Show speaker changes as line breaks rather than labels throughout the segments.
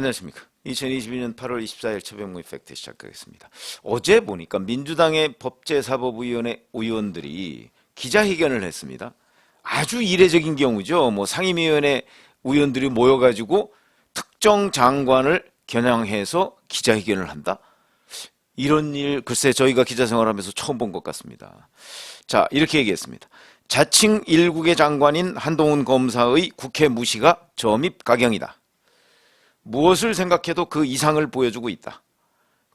안녕하십니까. 2022년 8월 24일 최병무 이펙트 시작하겠습니다. 어제 보니까 민주당의 법제사법위원회 의원들이 기자회견을 했습니다. 아주 이례적인 경우죠. 뭐 상임위원회 의원들이 모여가지고 특정 장관을 겨냥해서 기자회견을 한다? 이런 일, 글쎄 저희가 기자 생활하면서 처음 본 것 같습니다. 자, 이렇게 얘기했습니다. 자칭 일국의 장관인 한동훈 검사의 국회 무시가 점입 가경이다. 무엇을 생각해도 그 이상을 보여주고 있다.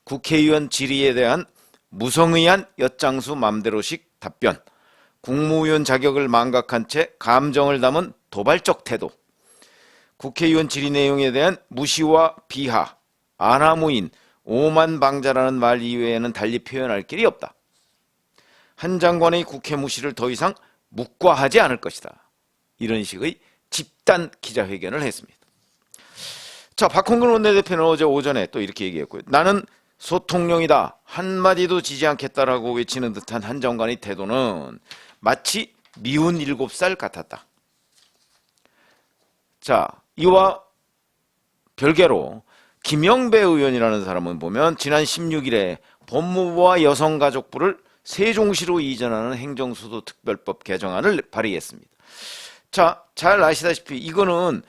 국회의원 질의에 대한 무성의한 엿장수 맘대로식 답변, 국무위원 자격을 망각한 채 감정을 담은 도발적 태도, 국회의원 질의 내용에 대한 무시와 비하, 아나무인, 오만방자라는 말 이외에는 달리 표현할 길이 없다. 한 장관의 국회 무시를 더 이상 묵과하지 않을 것이다. 이런 식의 집단 기자회견을 했습니다. 자, 박홍근 원내대표는 어제 오전에 또 이렇게 얘기했고요. 나는 소통령이다. 한마디도 지지 않겠다라고 외치는 듯한 한 장관의 태도는 마치 미운 일곱 살 같았다. 자, 이와 별개로 김영배 의원이라는 사람은 보면 지난 16일에 법무부와 여성가족부를 세종시로 이전하는 행정수도 특별법 개정안을 발의했습니다. 자, 잘 아시다시피 이거는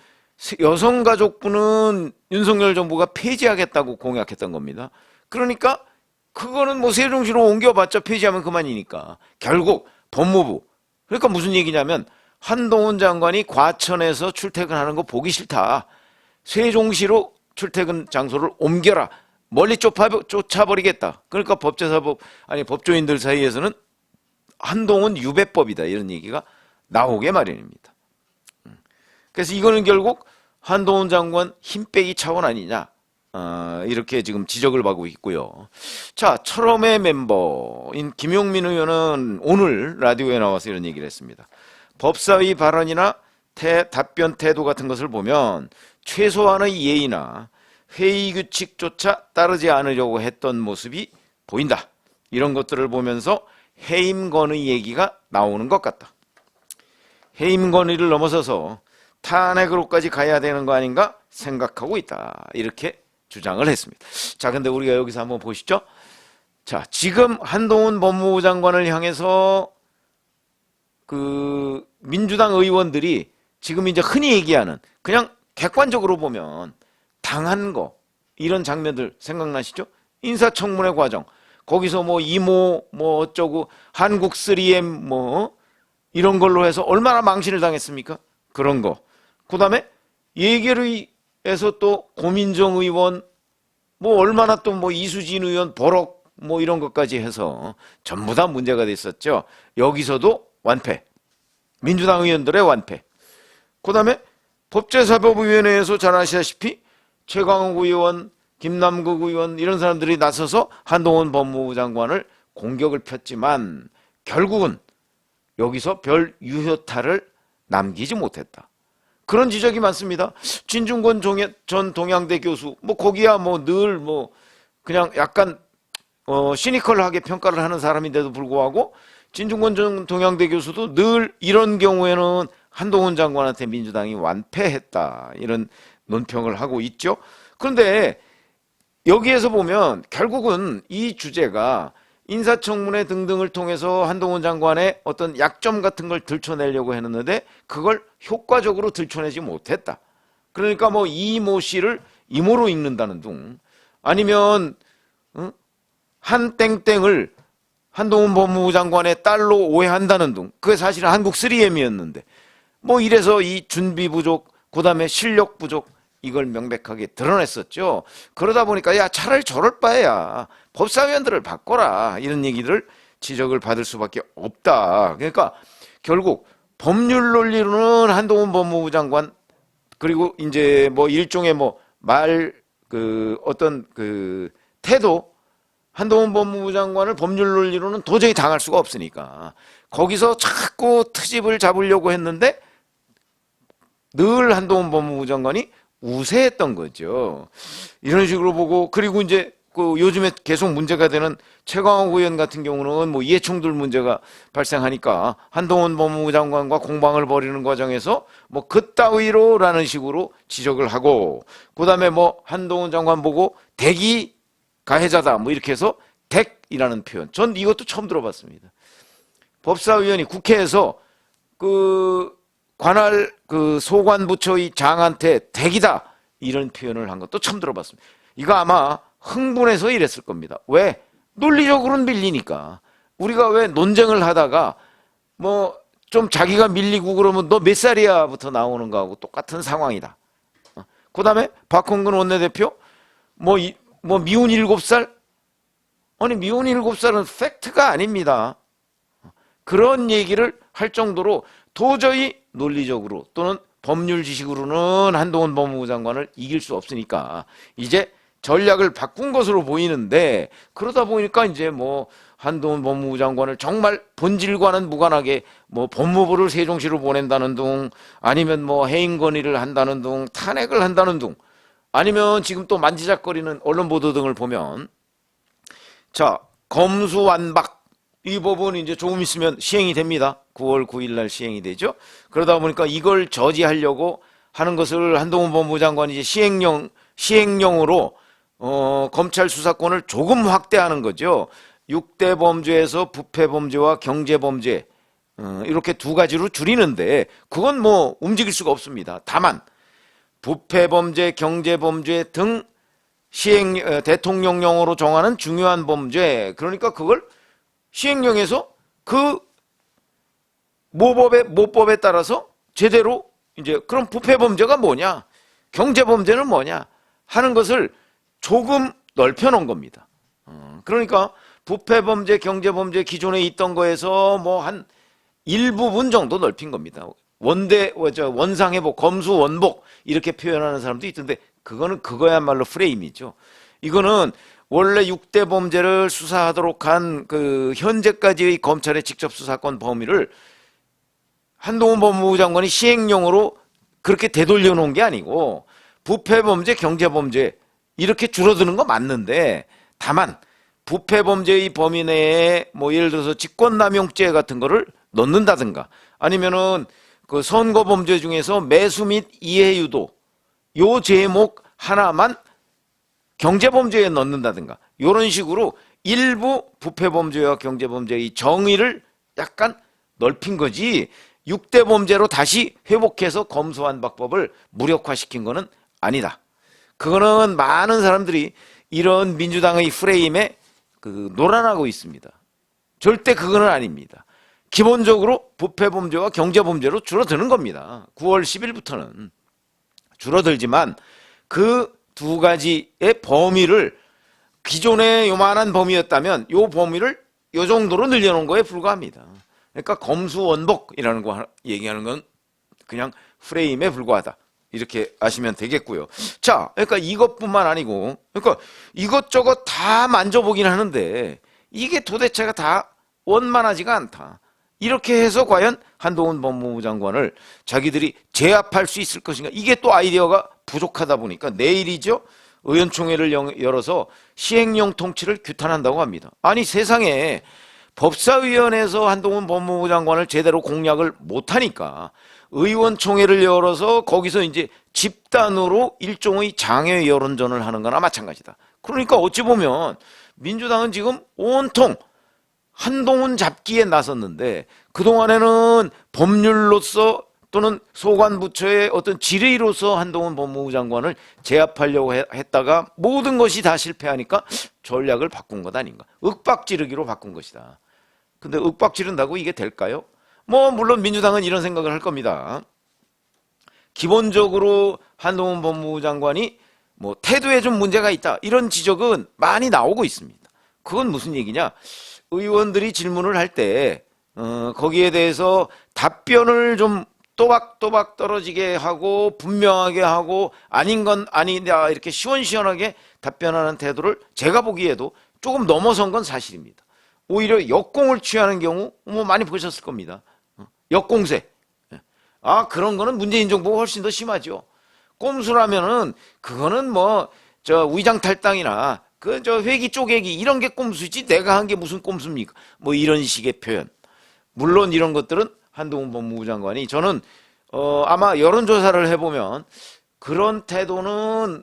여성가족부는 윤석열 정부가 폐지하겠다고 공약했던 겁니다. 그러니까 그거는 뭐 세종시로 옮겨봤자 폐지하면 그만이니까 결국 법무부 그러니까 무슨 얘기냐면 한동훈 장관이 과천에서 출퇴근하는 거 보기 싫다. 세종시로 출퇴근 장소를 옮겨라. 멀리 쫓아, 쫓아버리겠다. 그러니까 법제사법 아니 법조인들 사이에서는 한동훈 유배법이다 이런 얘기가 나오게 마련입니다. 그래서 이거는 결국 한동훈 장관 힘 빼기 차원 아니냐. 어, 이렇게 지금 지적을 받고 있고요. 자, 철험의 멤버인 김용민 의원은 오늘 라디오에 나와서 이런 얘기를 했습니다. 법사위 발언이나 태, 답변 태도 같은 것을 보면 최소한의 예의나 회의 규칙조차 따르지 않으려고 했던 모습이 보인다. 이런 것들을 보면서 해임건의 얘기가 나오는 것 같다. 해임건의를 넘어서서 탄핵으로까지 가야 되는 거 아닌가 생각하고 있다. 이렇게 주장을 했습니다. 자, 근데 우리가 여기서 한번 보시죠. 자, 지금 한동훈 법무부 장관을 향해서 그 민주당 의원들이 지금 이제 흔히 얘기하는 그냥 객관적으로 보면 당한 거 이런 장면들 생각나시죠? 인사청문회 과정 거기서 뭐 이모 뭐 어쩌고 한국 3M 뭐 이런 걸로 해서 얼마나 망신을 당했습니까? 그런 거. 그 다음에 예결위에서 또 고민정 의원 뭐 얼마나 또 뭐 이수진 의원 버럭 뭐 이런 것까지 해서 전부 다 문제가 됐었죠. 여기서도 완패. 민주당 의원들의 완패. 그 다음에 법제사법위원회에서 잘 아시다시피 최강욱 의원, 김남국 의원 이런 사람들이 나서서 한동훈 법무부 장관을 공격을 폈지만 결국은 여기서 별 유효타를 남기지 못했다. 그런 지적이 많습니다. 진중권 전 동양대 교수, 뭐 거기야 뭐늘뭐 그냥 약간 어 시니컬하게 평가를 하는 사람인데도 불구하고 진중권 전 동양대 교수도 늘 이런 경우에는 한동훈 장관한테 민주당이 완패했다 이런 논평을 하고 있죠. 그런데 여기에서 보면 결국은 이 주제가 인사청문회 등등을 통해서 한동훈 장관의 어떤 약점 같은 걸 들춰내려고 했는데 그걸 효과적으로 들춰내지 못했다. 그러니까 뭐 이모 씨를 이모로 읽는다는 둥 아니면 어? 한 땡땡을 한동훈 법무부 장관의 딸로 오해한다는 둥 그게 사실은 한국 3M이었는데 뭐 이래서 이 준비 부족 그다음에 실력 부족 이걸 명백하게 드러냈었죠. 그러다 보니까 야 차라리 저럴 바에야 법사위원들을 바꿔라 이런 얘기를 지적을 받을 수밖에 없다. 그러니까 결국 법률 논리로는 한동훈 법무부 장관 그리고 이제 뭐 일종의 뭐 말 그 어떤 그 태도 한동훈 법무부 장관을 법률 논리로는 도저히 당할 수가 없으니까 거기서 자꾸 트집을 잡으려고 했는데 늘 한동훈 법무부 장관이 우세했던 거죠. 이런 식으로 보고 그리고 이제 그 요즘에 계속 문제가 되는 최강욱 의원 같은 경우는 뭐 이해충돌 문제가 발생하니까 한동훈 법무부 장관과 공방을 벌이는 과정에서 뭐 그따위로라는 식으로 지적을 하고 그다음에 뭐 한동훈 장관 보고 대기 가해자다 뭐 이렇게 해서 덱이라는 표현. 전 이것도 처음 들어봤습니다. 법사위원이 국회에서 그 관할 그 소관부처의 장한테 덱이다 이런 표현을 한 것도 처음 들어봤습니다. 이거 아마 흥분해서 이랬을 겁니다. 왜? 논리적으로는 밀리니까. 우리가 왜 논쟁을 하다가 뭐 좀 자기가 밀리고 그러면 너 몇 살이야부터 나오는 거하고 똑같은 상황이다. 그 다음에 박홍근 원내대표 뭐, 이, 뭐 미운 일곱 살? 아니 미운 일곱 살은 팩트가 아닙니다. 그런 얘기를 할 정도로 도저히 논리적으로 또는 법률 지식으로는 한동훈 법무부 장관을 이길 수 없으니까 이제 전략을 바꾼 것으로 보이는데 그러다 보니까 이제 뭐 한동훈 법무부 장관을 정말 본질과는 무관하게 뭐 법무부를 세종시로 보낸다는 둥 아니면 뭐 해임 건의를 한다는 둥 탄핵을 한다는 둥 아니면 지금 또 만지작거리는 언론 보도 등을 보면 자 검수완박 이 법은 이제 조금 있으면 시행이 됩니다. 9월 9일 날 시행이 되죠. 그러다 보니까 이걸 저지하려고 하는 것을 한동훈 법무부 장관이 이제 시행령 시행령으로 어, 검찰 수사권을 조금 확대하는 거죠. 6대 범죄에서 부패 범죄와 경제 범죄 어, 이렇게 두 가지로 줄이는데 그건 뭐 움직일 수가 없습니다. 다만 부패 범죄, 경제 범죄 등 시행 어, 대통령령으로 정하는 중요한 범죄 그러니까 그걸 시행령에서 그 모법의 모법에 따라서 제대로 이제 그럼 부패 범죄가 뭐냐 경제 범죄는 뭐냐 하는 것을 조금 넓혀 놓은 겁니다. 어, 그러니까 부패 범죄, 경제 범죄 기존에 있던 거에서 뭐 한 일부분 정도 넓힌 겁니다. 원대 어, 저 원상 회복, 검수 원복 이렇게 표현하는 사람도 있던데 그거는 그거야말로 프레임이죠. 이거는 원래 6대 범죄를 수사하도록 한 그 현재까지의 검찰의 직접 수사권 범위를 한동훈 법무부 장관이 시행령으로 그렇게 되돌려 놓은 게 아니고 부패 범죄, 경제 범죄 이렇게 줄어드는 거 맞는데 다만 부패 범죄의 범위 내에 뭐 예를 들어서 직권남용죄 같은 거를 넣는다든가 아니면은 그 선거 범죄 중에서 매수 및 이해 유도 요 제목 하나만 경제 범죄에 넣는다든가 이런 식으로 일부 부패 범죄와 경제 범죄의 정의를 약간 넓힌 거지 6대 범죄로 다시 회복해서 검수완박법을 무력화시킨 거는 아니다. 그거는 많은 사람들이 이런 민주당의 프레임에 그 노란하고 있습니다. 절대 그거는 아닙니다. 기본적으로 부패 범죄와 경제 범죄로 줄어드는 겁니다. 9월 10일부터는 줄어들지만 그 두 가지의 범위를 기존의 요만한 범위였다면 요 범위를 요 정도로 늘려놓은 거에 불과합니다. 그러니까 검수원복이라는 거 얘기하는 건 그냥 프레임에 불과하다. 이렇게 아시면 되겠고요. 자, 그러니까 이것뿐만 아니고, 그러니까 이것저것 다 만져보긴 하는데 이게 도대체가 다 원만하지가 않다. 이렇게 해서 과연 한동훈 법무부 장관을 자기들이 제압할 수 있을 것인가? 이게 또 아이디어가 부족하다 보니까 내일이죠. 의원총회를 영- 열어서 시행령 통치를 규탄한다고 합니다. 아니 세상에 법사위원회에서 한동훈 법무부 장관을 제대로 공략을 못하니까 의원총회를 열어서 거기서 이제 집단으로 일종의 장외 여론전을 하는 거나 마찬가지다. 그러니까 어찌 보면 민주당은 지금 온통 한동훈 잡기에 나섰는데 그동안에는 법률로서 또는 소관부처의 어떤 질의로서 한동훈 법무부 장관을 제압하려고 해- 했다가 모든 것이 다 실패하니까 전략을 바꾼 것 아닌가. 윽박지르기로 바꾼 것이다. 근데 윽박지른다고 이게 될까요? 뭐 물론 민주당은 이런 생각을 할 겁니다. 기본적으로 한동훈 법무부 장관이 뭐 태도에 좀 문제가 있다 이런 지적은 많이 나오고 있습니다. 그건 무슨 얘기냐? 의원들이 질문을 할 때 어, 거기에 대해서 답변을 좀 또박또박 떨어지게 하고 분명하게 하고 아닌 건 아니다 이렇게 시원시원하게 답변하는 태도를 제가 보기에도 조금 넘어선 건 사실입니다. 오히려 역공을 취하는 경우 뭐 많이 보셨을 겁니다. 어, 역공세. 아 그런 거는 문재인 정부가 훨씬 더 심하죠. 꼼수라면은 그거는 뭐 저 위장 탈당이나 그 저 회기 쪼개기 이런 게 꼼수지 내가 한 게 무슨 꼼수입니까? 뭐 이런 식의 표현. 물론 이런 것들은 한동훈 법무부 장관이 저는 어 아마 여론조사를 해보면 그런 태도는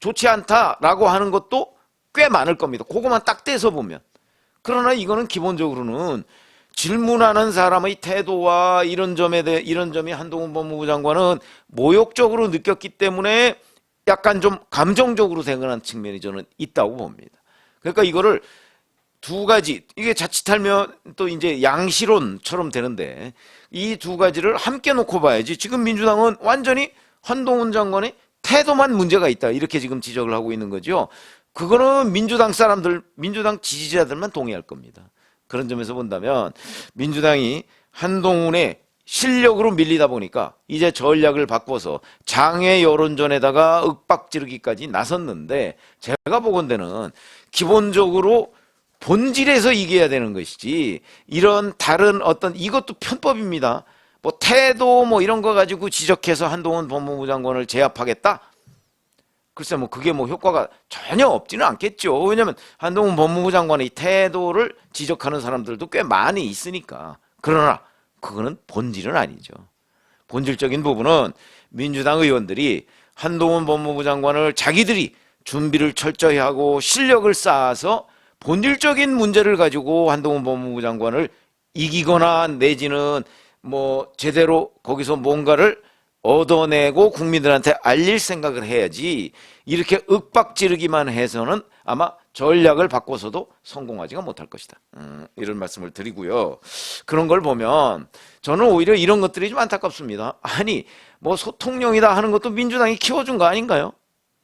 좋지 않다라고 하는 것도 꽤 많을 겁니다. 그거만 딱 떼서 보면. 그러나 이거는 기본적으로는 질문하는 사람의 태도와 이런 점에 대해 이런 점이 한동훈 법무부 장관은 모욕적으로 느꼈기 때문에 약간 좀 감정적으로 대응하는 측면이 저는 있다고 봅니다. 그러니까 이거를 두 가지 이게 자칫하면 또 이제 양시론처럼 되는데 이 두 가지를 함께 놓고 봐야지 지금 민주당은 완전히 한동훈 장관의 태도만 문제가 있다 이렇게 지금 지적을 하고 있는 거죠. 그거는 민주당 사람들 민주당 지지자들만 동의할 겁니다. 그런 점에서 본다면 민주당이 한동훈의 실력으로 밀리다 보니까 이제 전략을 바꿔서 장외 여론전에다가 윽박지르기까지 나섰는데 제가 보건대는 기본적으로 본질에서 이겨야 되는 것이지 이런 다른 어떤 이것도 편법입니다. 뭐 태도 뭐 이런 거 가지고 지적해서 한동훈 법무부 장관을 제압하겠다? 글쎄 뭐 그게 뭐 효과가 전혀 없지는 않겠죠. 왜냐하면 한동훈 법무부 장관의 태도를 지적하는 사람들도 꽤 많이 있으니까. 그러나 그거는 본질은 아니죠. 본질적인 부분은 민주당 의원들이 한동훈 법무부 장관을 자기들이 준비를 철저히 하고 실력을 쌓아서 본질적인 문제를 가지고 한동훈 법무부 장관을 이기거나 내지는 뭐 제대로 거기서 뭔가를 얻어내고 국민들한테 알릴 생각을 해야지 이렇게 윽박 지르기만 해서는 아마 전략을 바꿔서도 성공하지가 못할 것이다. 음, 이런 말씀을 드리고요. 그런 걸 보면 저는 오히려 이런 것들이 좀 안타깝습니다. 아니 뭐 소통령이다 하는 것도 민주당이 키워준 거 아닌가요?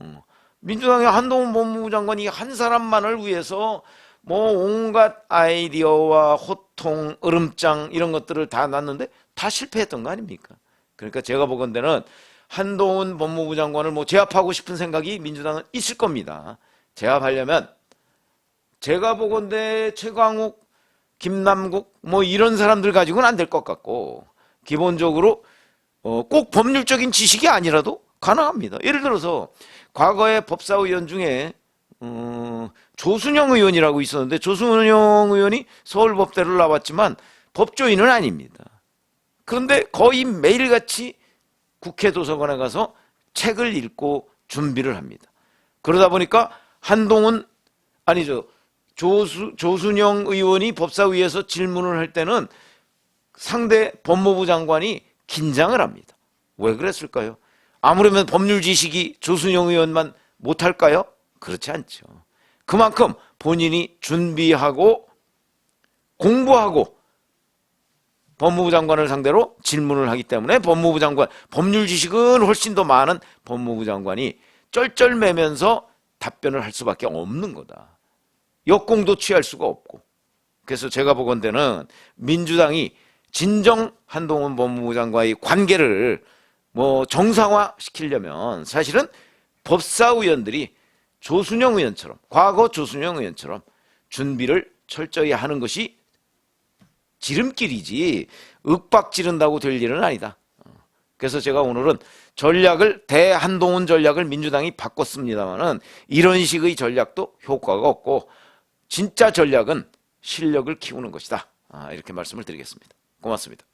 음, 민주당의 한동훈 법무부 장관이 한 사람만을 위해서 뭐 온갖 아이디어와 호통, 으름장 이런 것들을 다 놨는데 다 실패했던 거 아닙니까? 그러니까 제가 보건대는 한동훈 법무부 장관을 뭐 제압하고 싶은 생각이 민주당은 있을 겁니다. 제압하려면 제가 보건대 최광욱, 김남국 뭐 이런 사람들 가지고는 안 될 것 같고 기본적으로 어, 꼭 법률적인 지식이 아니라도 가능합니다. 예를 들어서 과거에 법사위원 중에 어, 조순영 의원이라고 있었는데 조순영 의원이 서울법대를 나왔지만 법조인은 아닙니다. 그런데 거의 매일같이 국회 도서관에 가서 책을 읽고 준비를 합니다. 그러다 보니까 한동훈 아니죠 조수, 조순영 의원이 법사위에서 질문을 할 때는 상대 법무부 장관이 긴장을 합니다. 왜 그랬을까요? 아무래면 법률 지식이 조순영 의원만 못할까요? 그렇지 않죠. 그만큼 본인이 준비하고 공부하고 법무부 장관을 상대로 질문을 하기 때문에 법무부 장관 법률 지식은 훨씬 더 많은 법무부 장관이 쩔쩔매면서 답변을 할 수밖에 없는 거다. 역공도 취할 수가 없고. 그래서 제가 보건대는 민주당이 진정 한동훈 법무부 장관의 관계를 뭐 정상화 시키려면 사실은 법사위원들이 조순영 의원처럼 과거 조순영 의원처럼 준비를 철저히 하는 것이 지름길이지 윽박 지른다고 될 일은 아니다. 그래서 제가 오늘은 전략을 대한동훈 전략을 민주당이 바꿨습니다만은 이런 식의 전략도 효과가 없고 진짜 전략은 실력을 키우는 것이다. 아, 이렇게 말씀을 드리겠습니다. 고맙습니다.